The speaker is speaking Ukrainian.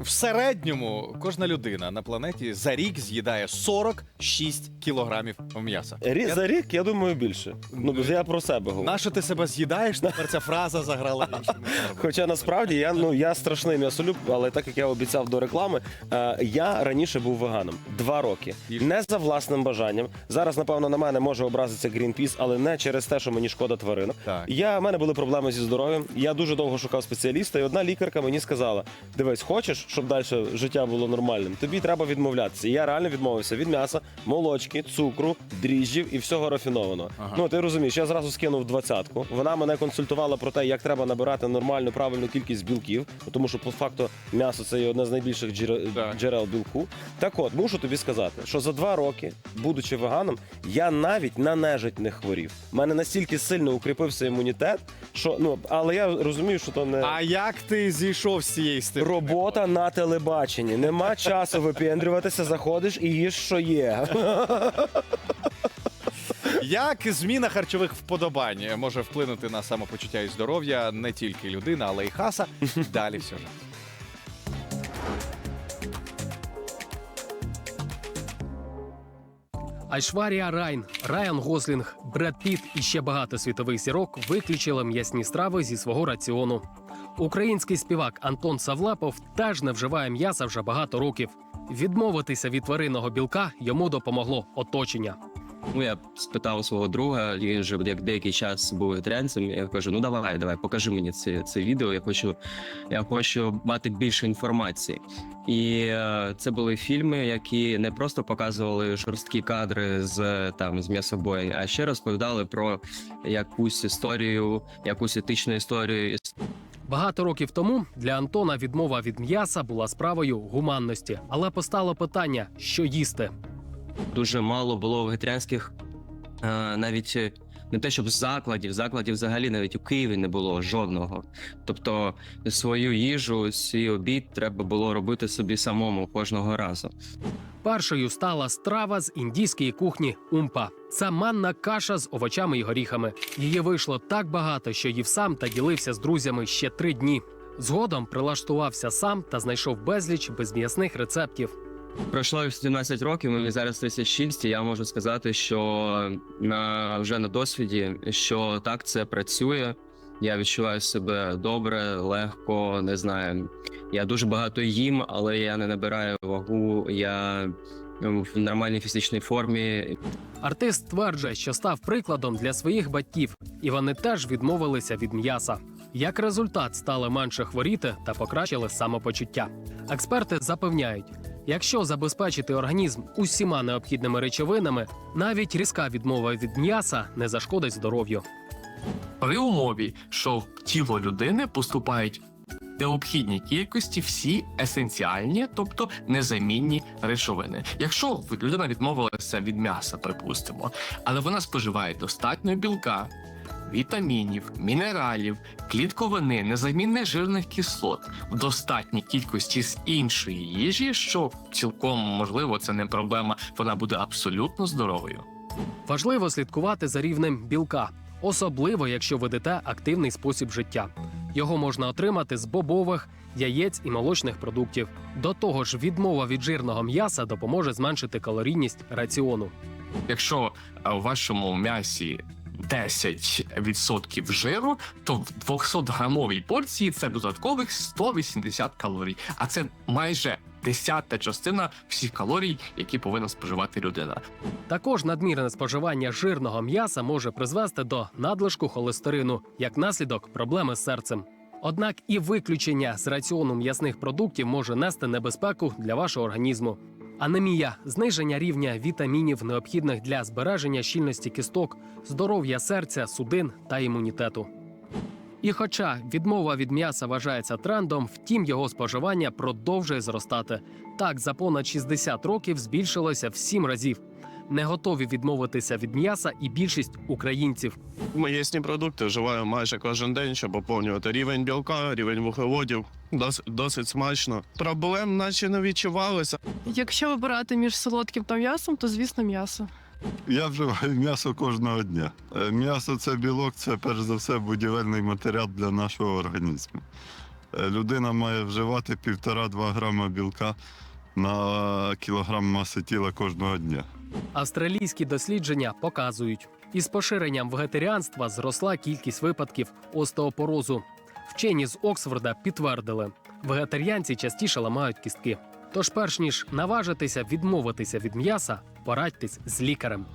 В середньому кожна людина на планеті за рік з'їдає 46 кілограмів м'яса. Рі- За рік, я думаю, більше. Ну, я про себе говорю. Нащо ти себе з'їдаєш? Тепер ця фраза заграла. Хоча насправді я ну я страшний м'ясолюб, але так як я обіцяв до реклами, е, я раніше був веганом два роки. Не за власним бажанням. Зараз, напевно, на мене може образитися Greenpeace, але не через те, що мені шкода тваринок. Так. Я в мене були проблеми зі здоров'ям. Я дуже довго шукав спеціаліста, і одна лікарка мені сказала: дивись, хочеш, щоб далі життя було нормальним, тобі треба відмовлятися. І я реально відмовився від м'яса, молочки, цукру, дріжджів і всього рафінованого. Ага. Ну ти розумієш, я зразу скинув двадцятку. Вона мене консультувала про те, як треба набирати нормальну правильну кількість білків, тому що по факту м'ясо це є одне з найбільших джерел, джерел білку. Так от, мушу тобі сказати, що за два роки, будучи веганом, я навіть на нежить не хворів. У мене настільки сильно укріпився імунітет, що ну але я розумію, що то не. А як ти зійшов з цієї степи? Робота на телебаченні. Нема часу випендрюватися, заходиш і їж, що є. Як зміна харчових вподобань може вплинути на самопочуття і здоров'я не тільки людини, але й хаса? Далі в сюжеті. Айшварія Райн, Райан Гослінг, Бред Піт і ще багато світових зірок виключили м'ясні страви зі свого раціону. Український співак Антон Савлапов теж не вживає м'яса вже багато років. Відмовитися від тваринного білка йому допомогло оточення. Ну, я спитав свого друга, він вже як деякий час був вегетаріанцем. Я кажу: ну давай, давай, покажи мені це, це відео. Я хочу, я хочу мати більше інформації. І е, це були фільми, які не просто показували жорсткі кадри з там з м'ясобою, а ще розповідали про якусь історію, якусь етичну історію. Багато років тому для Антона відмова від м'яса була справою гуманності, але постало питання, що їсти. дуже мало було вегетаріанських е, навіть е, не те, щоб закладів, закладів взагалі навіть у Києві не було жодного. Тобто свою їжу, свій обід треба було робити собі самому кожного разу. Першою стала страва з індійської кухні умпа. Це манна каша з овочами і горіхами. Її вийшло так багато, що їв сам та ділився з друзями ще три дні. Згодом прилаштувався сам та знайшов безліч безм'ясних рецептів. Пройшло 17 років, мені зараз 36, і я можу сказати, що на, вже на досвіді, що так це працює. Я відчуваю себе добре, легко, не знаю. Я дуже багато їм, але я не набираю вагу. Я ну, в нормальній фізичній формі. Артист стверджує, що став прикладом для своїх батьків, і вони теж відмовилися від м'яса. Як результат, стали менше хворіти та покращили самопочуття. Експерти запевняють, якщо забезпечити організм усіма необхідними речовинами, навіть різка відмова від м'яса не зашкодить здоров'ю. при умові, що в тіло людини поступають необхідні кількості всі есенціальні, тобто незамінні речовини. Якщо людина відмовилася від м'яса, припустимо, але вона споживає достатньо білка. Вітамінів, мінералів, клітковини, незамінних жирних кислот в достатній кількості з іншої їжі, що цілком можливо це не проблема, вона буде абсолютно здоровою. Важливо слідкувати за рівнем білка, особливо якщо ведете активний спосіб життя. Його можна отримати з бобових, яєць і молочних продуктів. До того ж, відмова від жирного м'яса допоможе зменшити калорійність раціону. Якщо е, у вашому м'ясі 10% жиру, то в 200-грамовій порції це додаткових 180 калорій. А це майже десята частина всіх калорій, які повинна споживати людина. Також надмірне споживання жирного м'яса може призвести до надлишку холестерину, як наслідок проблеми з серцем. Однак і виключення з раціону м'ясних продуктів може нести небезпеку для вашого організму. Анемія, зниження рівня вітамінів, необхідних для збереження щільності кісток, здоров'я серця, судин та імунітету. І хоча відмова від м'яса вважається трендом, втім його споживання продовжує зростати. Так, за понад 60 років збільшилося в 7 разів. Не готові відмовитися від м'яса і більшість українців. М'ясні продукти вживаю майже кожен день, щоб поповнювати рівень білка, рівень вуглеводів. Дос, досить смачно. Проблем наче не відчувалося. Якщо вибирати між солодким та м'ясом, то звісно м'ясо. Я вживаю м'ясо кожного дня. Е, М'ясо це білок, це перш за все будівельний матеріал для нашого організму. Е, Людина має вживати півтора-два грама білка на кілограм маси тіла кожного дня. Австралійські дослідження показують, із поширенням вегетаріанства зросла кількість випадків остеопорозу. Вчені з Оксфорда підтвердили, вегетаріанці частіше ламають кістки. Тож, перш ніж наважитися відмовитися від м'яса, порадьтесь з лікарем.